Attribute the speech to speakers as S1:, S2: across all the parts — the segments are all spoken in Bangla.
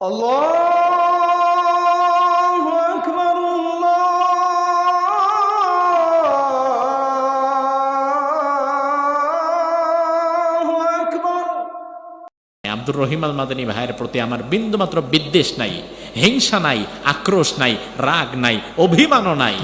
S1: الله أكبر الله أكبر
S2: আব্দুর রহিম আল মাদানী ভাইয়ের প্রতি আমার বিন্দুমাত্র বিদ্বেষ নাই হিংসা নাই আক্রোশ নাই রাগ নাই অভিমানও নাই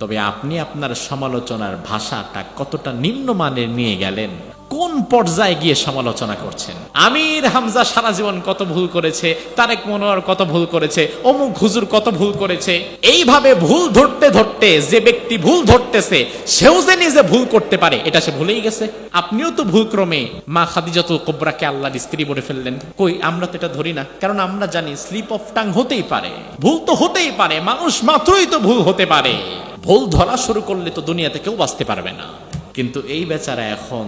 S2: তবে আপনি আপনার সমালোচনার ভাষাটা কতটা নিম্নমানের নিয়ে গেলেন কোন পর্যায়ে গিয়ে সমালোচনা করছেন? আমির হামজা সারা জীবন কত ভুল করেছে, তারেক মনোয়ার কত ভুল করেছে, অমুক হুজুর কত ভুল করেছে, এইভাবে ভুল ধরতে ধরতে যে ব্যক্তি ভুল ধরতেছে, সেও যে নিজে ভুল করতে পারে, এটা সে ভুলেই গেছে। আপনিও তো ভুলক্রমে মা খাদিজাতুল কোবরাকে আল্লাহর স্ত্রী বলে ফেললেন। কই, আমরা তো এটা ধরি না, কারণ আমরা জানি স্লিপ অফ টাং হতেই পারে। ভুল তো হতেই পারে, মানুষ মাত্রই তো ভুল হতে পারে। ভুল ধরা শুরু করলে তো দুনিয়াতে কেউ বাঁচতে পারবে না। কিন্তু এই বেচারা এখন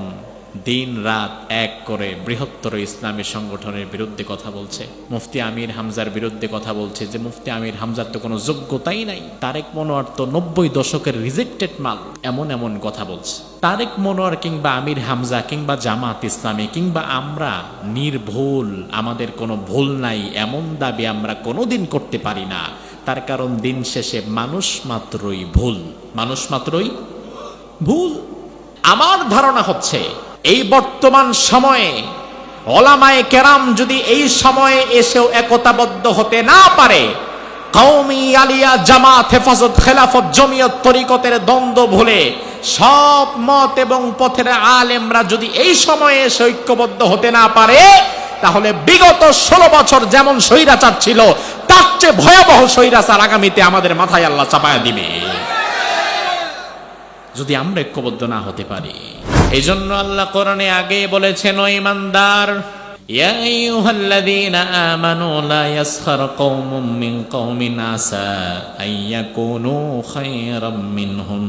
S2: দিন রাত এক করে বৃহত্তর ইসলামী সংগঠনের বিরুদ্ধে কথা বলছে। মুফতি আমির হামজার বিরুদ্ধে কথা বলছে যে, মুফতি আমির হামজার তো কোনো যোগ্যতাই নাই। তারেক মনোয়ার তো নব্বই দশকের রিজেক্টেড মাল, এমন এমন কথা বলছে। তারেক মনোয়ার কিংবা আমির হামজা কিংবা জামাত ইসলামী কিংবা আমরা নির্ভুল, আমাদের কোনো ভুল নাই, এমন দাবি আমরা কোনোদিন করতে পারি না। তার কারণ দিন শেষে মানুষ মাত্রই ভুল। মানুষ মাত্রই ভুল। আমার ধারণা হচ্ছে এই বর্তমান সময়ে ওলামায়ে কেরাম যদি এই সময়ে এসেও একতাবদ্ধ হতে না পারে কৌমি আলিয়া জামাত হেফাজত খেলাফত জমিয়ত দ্বন্দ্ব ভুলে সব মত এবং পথের আলেমরা যদি এই সময়ে হতে না পারে, তাহলে বিগত ষোলো বছর যেমন স্বৈরাচার ছিল, তার চেয়ে ভয়াবহ স্বৈরাচার আগামীতে আমাদের মাথায় আল্লাহ চাপায়া দিবে। যদি আমরা ঐক্যবদ্ধ না হতে পারি। এই জন্য আল্লাহ কোরআনে আগে বলেছেন ও ইমানদার يا أيها الذين آمنوا لا يسخر قوم من قوم عسى أن يكونوا خيرا منهم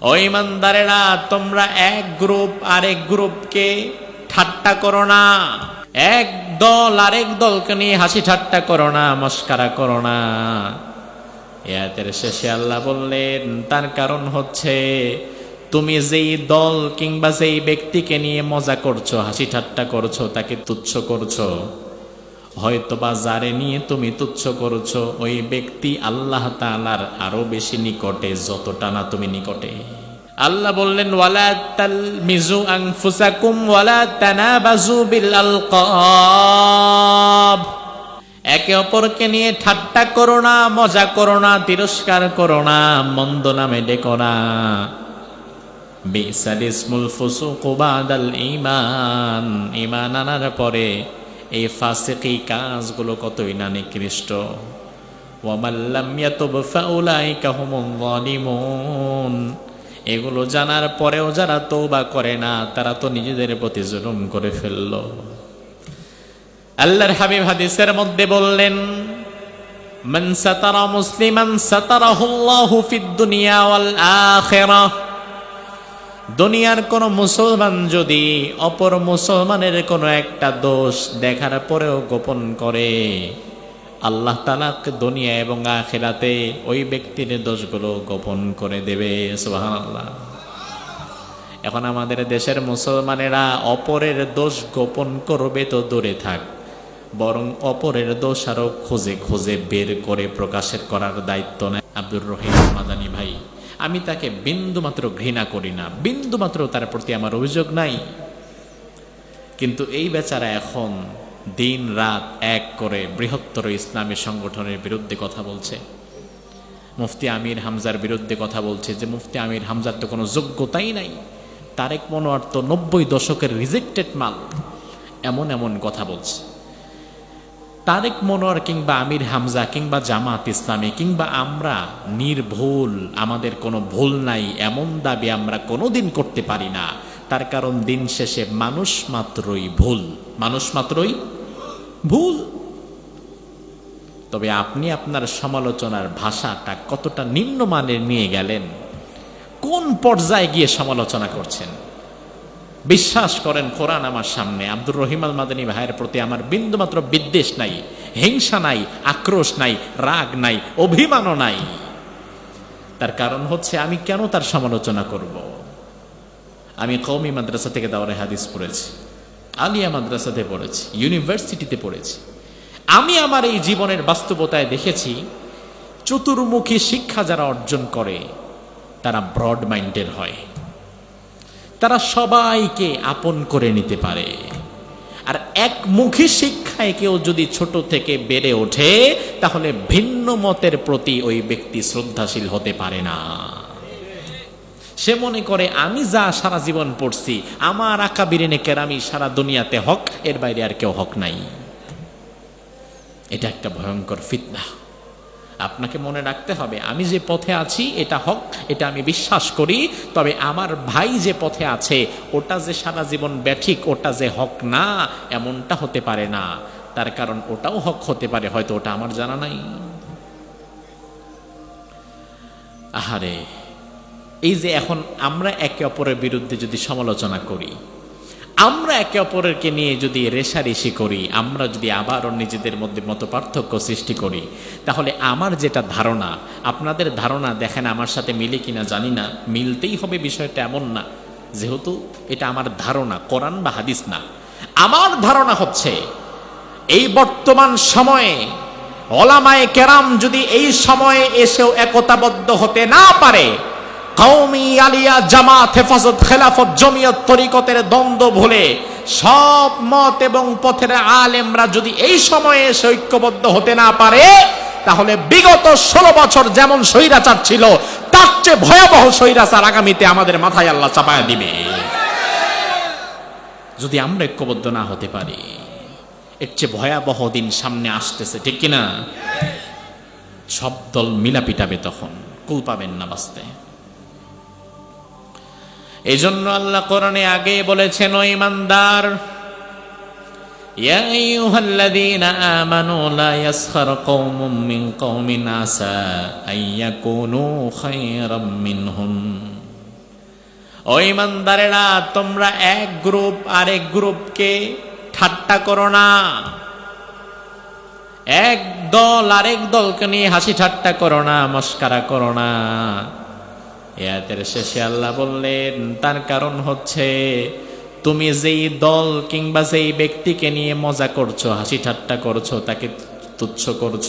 S2: ও ইমানদারেরা তোমরা এক গ্রুপ আরেক গ্রুপকে ঠাট্টা করো না এক দল আরেক দলকে নিয়ে হাসি ঠাট্টা করো না মস্কারা করো না এয়াতের শেষে আল্লাহ বললেন তার কারণ হচ্ছে তুমি যেই দল কিংবা যেই ব্যক্তিকে নিয়ে মজা করছ, হাসি ঠাট্টা করছ, তাকে তুচ্ছ করছ হয়তো বা যারে নিয়ে তুমি তুচ্ছ করছ, ওই ব্যক্তি আল্লাহ তাআলার আরও বেশি নিকটে, যতটা না তুমি নিকটে। আল্লাহ বললেন, ওয়ালা আলকাব। একে অপরকে নিয়ে ঠাট্টা করো না, মজা করো না, তিরস্কার করো না, মন্দ নামে ডেকো না। বিসাল ইসমুল ফুসুক বাদাল ইমান ইমান আনার পরে এই ফাসিকি কাজগুলো কতই না নিকৃষ্ট। ওয়ামাল্লাম ইয়াতুব ফাউলাইকা হুমুল যালিমুন। এগুলো জানার পরেও যারা তৌবা করে না, তারা তো নিজেদের প্রতি জুলুম করে ফেলল। আল্লাহর হাবিব হাদিসের মধ্যে বললেন, মান সাতারা মুসলিমান সাতারাহুল্লাহু ফিদ দুনিয়া ওয়াল আখিরাহ। দুনিয়ার কোন মুসলমান যদি অপর মুসলমানের কোনো একটা দোষ দেখার পরেও গোপন করে, আল্লাহ তালাক দুনিয়া এবং আখেরাতে ওই ব্যক্তির দোষগুলো গোপন করে দেবে, সুবহানাল্লাহ। এখন আমাদের দেশের মুসলমানেরা অপরের দোষ গোপন করবে তো দূরে থাক, বরং অপরের দোষ আরও খুঁজে খুঁজে বের করে প্রকাশের করার দায়িত্ব নেয়। আব্দুর রহিম মাদানী ভাই আমি তাকে বিন্দুমাত্র ঘৃণা করি না। বিন্দুমাত্র তার প্রতি আমার অভিযোগ নাই। কিন্তু এই বেচারা এখন দিন রাত এক করে বৃহত্তর ইসলামী সংগঠনের বিরুদ্ধে কথা বলছে। মুফতি আমির হামজার বিরুদ্ধে কথা বলছে যে, মুফতি আমির হামজার তো কোনো যোগ্যতাই নাই। তারেক মনোয়ার তো নব্বই দশকের রিজেক্টেড মাল। এমন এমন কথা বলছে। তারেক মনোয়ার কিংবা আমির হামজা কিংবা জামাত ইসলামী কিংবা আমরা নির্ভুল, আমাদের কোনো ভুল নাই, এমন দাবি আমরা কোনোদিন করতে পারি না। তার কারণ দিন শেষে মানুষ মাত্রই ভুল। মানুষ মাত্রই ভুল। তবে আপনি আপনার সমালোচনার ভাষাটা কতটা নিম্নমানের নিয়ে গেলেন? কোন পর্যায়ে গিয়ে সমালোচনা করছেন? বিশ্বাস করেন কোরআন আমার সামনে। আব্দুর রহিম আল মাদানী ভাইয়ের প্রতি আমার বিন্দুমাত্র বিদ্বেষ নাই, হিংসা নাই, আক্রোশ নাই, রাগ নাই, অভিমানও নাই। তার কারণ হচ্ছে আমি কেন তার সমালোচনা করব? আমি কৌমি মাদ্রাসা থেকে দাওয়ারে হাদিস পড়েছি, আলিয়া মাদ্রাসাতে পড়েছি, ইউনিভার্সিটিতে পড়েছি। আমি আমার এই জীবনের বাস্তবতায় দেখেছি, চতুর্মুখী শিক্ষা যারা অর্জন করে, তারা ব্রড মাইন্ডের হয়। তারা সবাইকে আপন করে নিতে পারে। আর একমুখী শিক্ষায় কেউ যদি ছোট থেকে বেড়ে ওঠে, তাহলে ভিন্ন মতের প্রতি ওই ব্যক্তি শ্রদ্ধাশীল হতে পারে না। সে মনে করে, আমি যা সারা জীবন পড়ছি, আমার আঁকা বিরিনে কেরামি সারা দুনিয়াতে হক, এর বাইরে আর কেউ হক নাই। এটা একটা ভয়ঙ্কর ফিতনা। আপনাকে মনে রাখতে হবে, আমি যে পথে আছি এটা হক, এটা আমি বিশ্বাস করি, তবে আমার ভাই যে পথে আছে, ওটা যে সারা জীবন ব্যাঠিক ওটা যে হক না, এমনটা হতে পারে না। তার কারণ ওটাও হক হতে পারে, হয়তো ওটা আমার জানা নাই। আহারে, এই যে এখন আমরা একে অপরের বিরুদ্ধে যদি সমালোচনা করি আমরা একে অপরকে নিয়ে যদি রেশারেশি করি, আমরা যদি আবারও নিজেদের মধ্যে মতো পার্থক্য সৃষ্টি করি, তাহলে আমার যেটা ধারণা, আপনাদের ধারণা দেখেন আমার সাথে মিলে কিনা জানি না, মিলতেই হবে বিষয়টা এমন না। যেহেতু এটা আমার ধারণা, কোরআন বা হাদিস না। আমার ধারণা হচ্ছে, এই বর্তমান সময়ে ওলামায়ে কেরাম যদি এই সময়ে এসেও একতাবদ্ধ হতে না পারে কৌমি আলিয়া জামাত হেফাজত খেলাফত জমিয়ত তরিকতের দ্বন্দ্ব ভুলে সব মত এবং পথের আলেমরা যদি এই সময়ে এসে ঐক্যবদ্ধ হতে না পারে, তাহলে বিগত ষোলো বছর যেমন স্বৈরাচার ছিল, তার চেয়ে ভয়াবহ স্বৈরাচার আগামীতে আমাদের মাথায় আল্লাহ চাপায়া দিবে। যদি আমরা ঐক্যবদ্ধ না হতে পারি, এর চেয়ে ভয়াবহ দিন সামনে আসতেছে, ঠিক কিনা? সব দল মিলা তখন, কুল পাবেন না বাঁচতে। এই জন্য আল্লাহ কোরআনে আগে বলেছেন, ও ইমানদার তোমরা এক গ্রুপ আরেক গ্রুপকে ঠাট্টা করো না। এক দল আরেক দলকে নিয়ে হাসি ঠাট্টা করো না, মস্কারা করো না। এয়াতের শেষে আল্লাহ বললেন, তার কারণ হচ্ছে তুমি যেই দল কিংবা যেই ব্যক্তিকে নিয়ে মজা করছ, হাসি ঠাট্টা করছ, তাকে তুচ্ছ করছ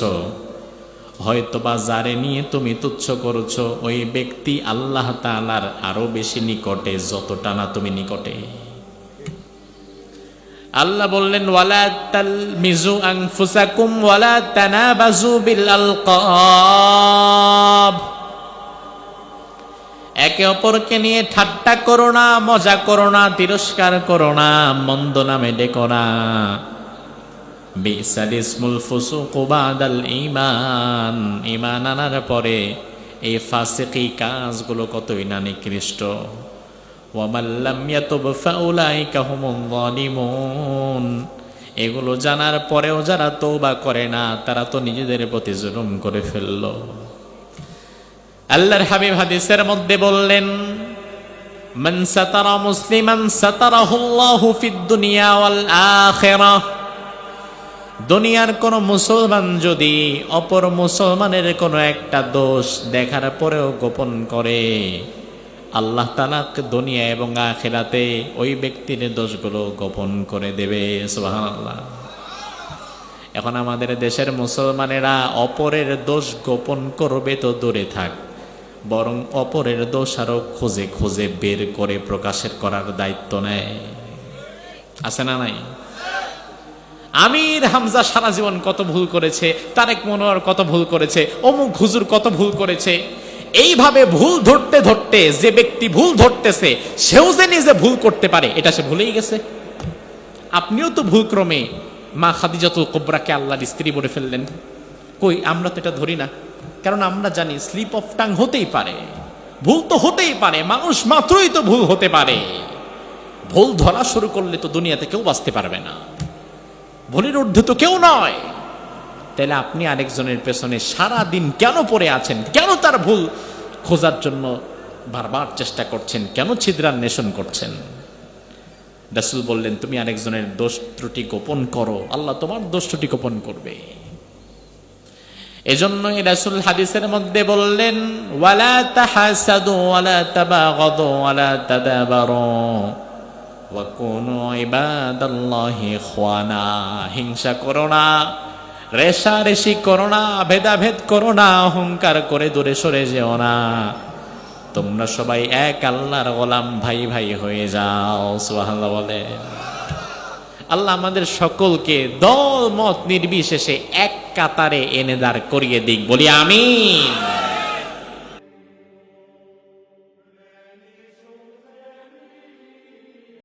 S2: হয়তো বা যারে নিয়ে তুমি তুচ্ছ করছ, ওই ব্যক্তি আল্লাহ তালার আরও বেশি নিকটে, যতটা না তুমি নিকটে। আল্লাহ বললেন, ওয়ালা তাল মিজু আনফুসাকুম, ওয়ালা তানাবাজু বিল আলকাব একে অপরকে নিয়ে ঠাট্টা করো না, মজা করো না, তিরস্কার করো না, মন্দ নামে ডেকো না। বিসাল ইসমুল ফুসুক বাদাল ইমান ইমান আনার পরে এই ফাসিকি কাজগুলো কতই না নিকৃষ্ট। ওয়ামাল্লাম ইয়াতুব ফাউলাইকা হুমুল যালিমুন। এগুলো জানার পরেও যারা তৌবা করে না, তারা তো নিজেদের প্রতি জুলুম করে ফেলল। আল্লাহর হাবিব হাদিসের মধ্যে বললেন, মান সাতারা মুসলিমান সাতারাহুল্লাহু ফিদ দুনিয়া ওয়াল আখিরাহ। দুনিয়ার কোন মুসলমান যদি অপর মুসলমানের কোনো একটা দোষ দেখার পরেও গোপন করে, আল্লাহ তালাক দুনিয়া এবং আখেরাতে ওই ব্যক্তির দোষগুলো গোপন করে দেবে, সুবহানাল্লাহ। এখন আমাদের দেশের মুসলমানেরা অপরের দোষ গোপন করবে তো দূরে থাক। বরং অপরের দোষ আরও খুঁজে খুঁজে বের করে প্রকাশের করার দায়িত্ব নেয়। আছে না নাই? আমির হামজা সারা জীবন কত ভুল করেছে, তারেক মনোয়ার কত ভুল করেছে, অমুক হুজুর কত ভুল করেছে। এইভাবে ভুল ধরতে ধরতে যে ব্যক্তি ভুল ধরতেছে, সেও যে নিজে ভুল করতে পারে, এটা সে ভুলেই গেছে। আপনিও তো ভুলক্রমে মা খাদিজাতুল কোবরাকে আল্লাহর স্ত্রী বলে ফেললেন। কই, আমরা তো এটা ধরি না। কারণ আমরা জানি স্লিপ অফ টাং হতেই পারে। ভুল তো হতেই পারে, মানুষ মাত্রই তো ভুল হতে পারে। ভুল ধরা শুরু করলে তো দুনিয়াতে কেউ বাঁচতে পারবে না। ভুলের ঊর্ধ্বে তো কেউ নয়। তাহলে আপনি আরেকজনের পেছনে সারা দিন কেন পড়ে আছেন? কেন তার ভুল খোঁজার জন্য বারবার চেষ্টা করছেন? কেন ছিদ্রান্বেষণ করছেন? রাসুল বললেন, তুমি আরেকজনের দোষ ত্রুটি গোপন করো। আল্লাহ তোমার দোষ ত্রুটি গোপন করবে। এজন্যই রাসুল হাদিসের মধ্যে বললেন, ওয়ালা হিংসা করো না, রেশারেশি করো না, ভেদাভেদ করো না অহংকার করে দূরে সরে যেও না। তোমরা সবাই এক আল্লাহর গোলাম ভাই ভাই হয়ে যাও, সুবহানাল্লাহ বলে আল্লাহ আমাদের সকলকে দল মত নির্বিশেষে এক কাতারে এনে দাঁড় করিয়ে দিক বলি আমিন।